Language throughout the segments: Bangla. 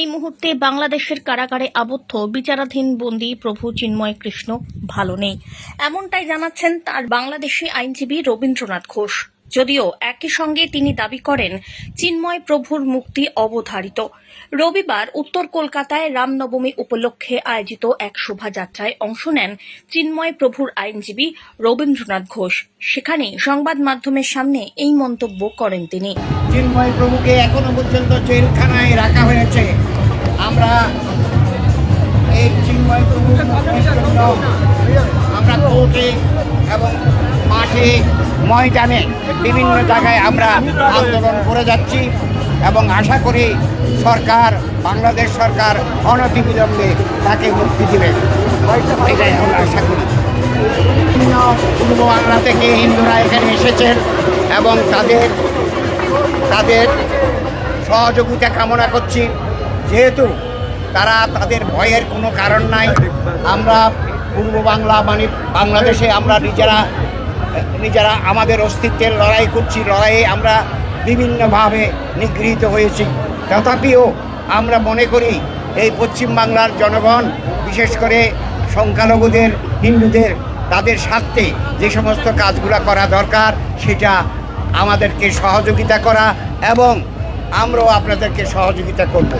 এই মুহূর্তে বাংলাদেশের কারাগারে আবদ্ধ বিচারাধীন বন্দী প্রভু চিন্ময় কৃষ্ণ ভালো নেই। এমনটাই জানাচ্ছেন তার বাংলাদেশি আইনজীবী রবীন্দ্রনাথ ঘোষ। যদিও একই সঙ্গে তিনি দাবি করেন, চিন্ময় প্রভুর মুক্তি অবধারিত। রবিবার উত্তর কলকাতায় রামনবমী উপলক্ষে আয়োজিত এক শোভাযাত্রায় অংশ নেন চিন্ময় প্রভুর আইনজীবী রবীন্দ্রনাথ ঘোষ। সেখানে সংবাদ মাধ্যমের সামনে এই মন্তব্য করেন তিনি। চিন্ময় প্রভুকে এখনও পর্যন্ত জেলখানায় রাখা হয়েছে। আমরা এই চিন্ময় জন্য আমরা কোর্টে এবং মাঠে, ময়দানে বিভিন্ন জায়গায় আমরা আন্দোলন করে যাচ্ছি এবং আশা করি সরকার, বাংলাদেশ সরকার অনতিবিলম্বে তাকে মুক্তি দেবে। এটাই আমরা আশা করি। পূর্ব বাংলা থেকে হিন্দুরা এখানে এসেছেন এবং তাদের তাদের সহযোগিতা কামনা করছি। যেহেতু তারা তাদের ভয়ের কোনো কারণ নাই। আমরা পূর্ব বাংলা মানে বাংলাদেশে আমরা নিজেরা নিজেরা আমাদের অস্তিত্বের লড়াই করছি। লড়াইয়ে আমরা বিভিন্নভাবে নিগৃহীত হয়েছি। তথাপিও আমরা মনে করি, এই পশ্চিম বাংলার জনগণ, বিশেষ করে সংখ্যালঘুদের, হিন্দুদের, তাদের স্বার্থে যে সমস্ত কাজগুলো করা দরকার, সেটা আমাদেরকে সহযোগিতা করা এবং আমরাও আপনাদেরকে সহযোগিতা করব।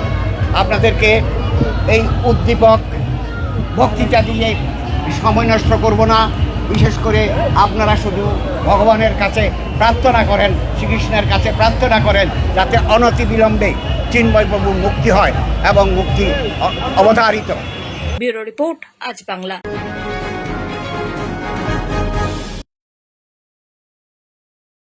আপনাদেরকে এই উদ্দীপক বক্তৃতা দিয়ে সময় নষ্ট করব না। বিশেষ করে আপনারা শুধু ভগবানের কাছে প্রার্থনা করেন, শ্রীকৃষ্ণের কাছে প্রার্থনা করেন, যাতে অনতিবিলম্বে চিন্ময় প্রভুর মুক্তি হয় এবং মুক্তি অবধারিত ব্যুরো রিপোর্ট, আজ বাংলা।